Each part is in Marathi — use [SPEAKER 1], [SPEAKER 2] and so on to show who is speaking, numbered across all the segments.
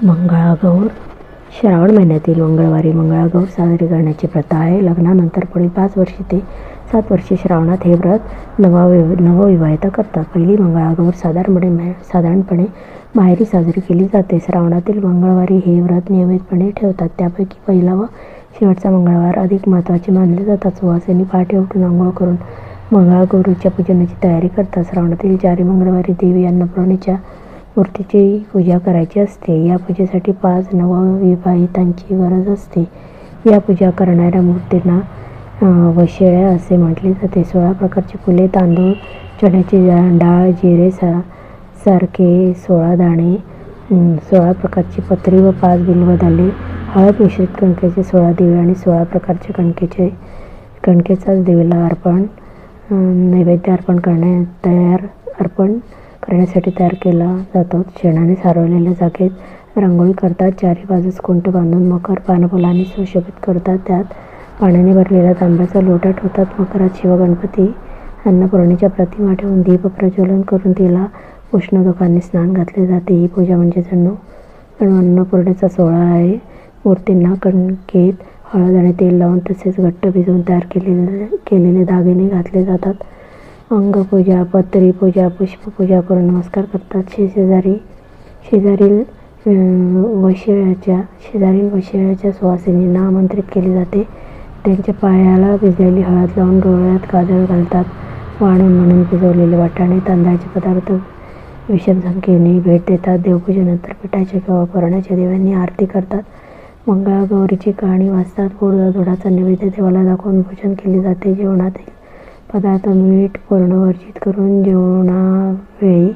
[SPEAKER 1] मंगळागौर. श्रावण महिन्यातील मंगळवारी मंगळागौर साजरी करण्याची प्रथा आहे. लग्नानंतर पुढील पाच वर्षे ते सात वर्षे श्रावणात हे व्रत नववि नवविवाहित करतात. पहिली मंगळागौर साधारणपणे मा साधारणपणे माहेरी साजरी केली जाते. श्रावणातील मंगळवारी हे व्रत नियमितपणे ठेवतात. त्यापैकी पहिला व शेवटचा मंगळवार अधिक महत्त्वाचे मानले जातात. सुवासिनी पहाटे उठून आंघोळ करून मंगळागौरीच्या पूजनाची तयारी करतात. श्रावणातील चारी मंगळवारी देवी अन्नपूर्णेच्या मूर्तीची पूजा करायची असते. या पूजेसाठी पाच नवविवाहितांची गरज असते. या पूजा करणाऱ्या मूर्तींना अं, वशिळ्या असे म्हटले जाते. सोळा प्रकारची फुले तांदूळ चण्याची डाळ जिरे सा सारखे सोळा दाणे सोळा प्रकारची पत्री व पाच बिल्वदले हळद मिश्रित कणकेचे सोळा दिवे आणि सोळा प्रकारचे कणकेचे कणकेचाच देवीला अर्पण नैवेद्य अर्पण करण्या तयार अर्पण करण्यासाठी तयार केला जातो. शेणाने सारवलेल्या जागेत रांगोळी करतात. चारी बाजूस कुंट बांधून मकर पानफुलाने सुशोभित करतात. त्यात पाण्याने भरलेला तांब्याचा लोटा ठेवतात. मकरात शिवगणपती अन्नपूर्णेच्या प्रतिमा ठेवून दीप प्रज्वलन करून तिला उष्णदुखाने स्नान घातले जाते. ही पूजा म्हणजे जणू जणू अन्नपूर्णेचा सोहळा आहे. मूर्तींना कणकेत हळद आणि तेल लावून तसेच घट्ट भिजवून तयार केलेले केलेले दागिने घातले जातात. अंगपूजा पत्री पूजा पुष्पपूजा करून नमस्कार करतात. शेजारी शेजारील वशिळ्याच्या शेजारील वशिळ्याच्या सुवासिनींना आमंत्रित केले जाते. त्यांच्या पायाला भिजलेली हळद लावून डोळ्यात काजळ घालतात. वाणून म्हणून भिजवलेले वाटाणे तांदळाचे पदार्थ विषम संख्येने भेट देतात. देवपूजेनंतर पिठाच्या किंवा पर्णाच्या देवांनी आरती करतात. मंगळागौरीची कहाणी वाचतात. गोडधोडाचा नैवेद्य देवाला दाखवून पूजन केले जाते. जेवणातील पदार्थ मीठ पूर्ण वर्जित करून जेवणावेळी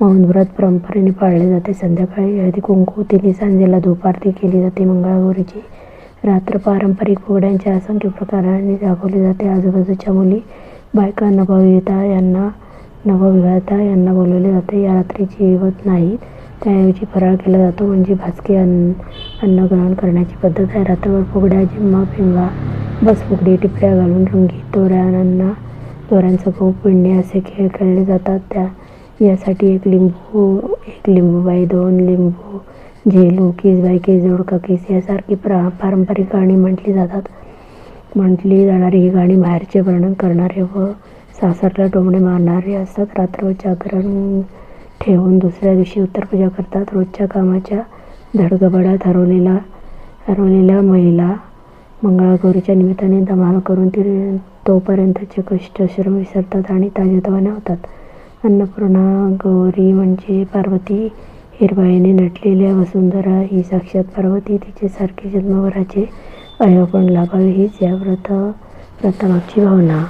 [SPEAKER 1] मौन व्रत परंपरेने पाळले जाते. संध्याकाळी हळदी कुंकू तिने सांजेला धूप आरती केली जाते. मंगळागौरीची रात्र पारंपरिक फुगड्यांच्या असंख्य प्रकाराने दाखवली जाते. आजूबाजूच्या मुली बायका नवविवाहिता यांना नवविवाहिता यांना बोलवले जाते. या रात्री जेवत नाहीत त्याऐवजी फराळ केला जातो. म्हणजे भाजके अन्न अन्न ग्रहण करण्याची पद्धत आहे. रात्रभर फुगड्या जिम्मा पिंगा बस फुगडी टिपऱ्या घालून रंगीत तोऱ्यांना चोरांचा गहू पिळणे असे खेळ खेळले जातात. त्या यासाठी एक लिंबू एक लिंबूबाई दोन लिंबू झेलू केसबाई केस जोडका केस यासारखी प्रा पारंपरिक गाणी म्हटली जातात. म्हटली जाणारी ही गाणी बाहेरचे वर्णन करणारे व सासरला टोमणे मारणारे असतात. रात्र जागरण ठेवून दुसऱ्या दिवशी उत्तरपूजा करतात. रोजच्या कामाच्या धडगबडात हरवलेला हरवलेल्या महिला मंगळागौरीच्या निमित्ताने धमाल करून ती तोपर्यंतचे कष्ट श्रम विसरतात आणि ताजेतवाने होतात. अन्नपूर्णा गौरी म्हणजे पार्वती हिरवाईने नटलेल्या वसुंधरा. ही साक्षात पार्वती तिचे सारखे जन्मभराचे अयपण लाभावे. हीच या व्रत व्रतामागची भावना.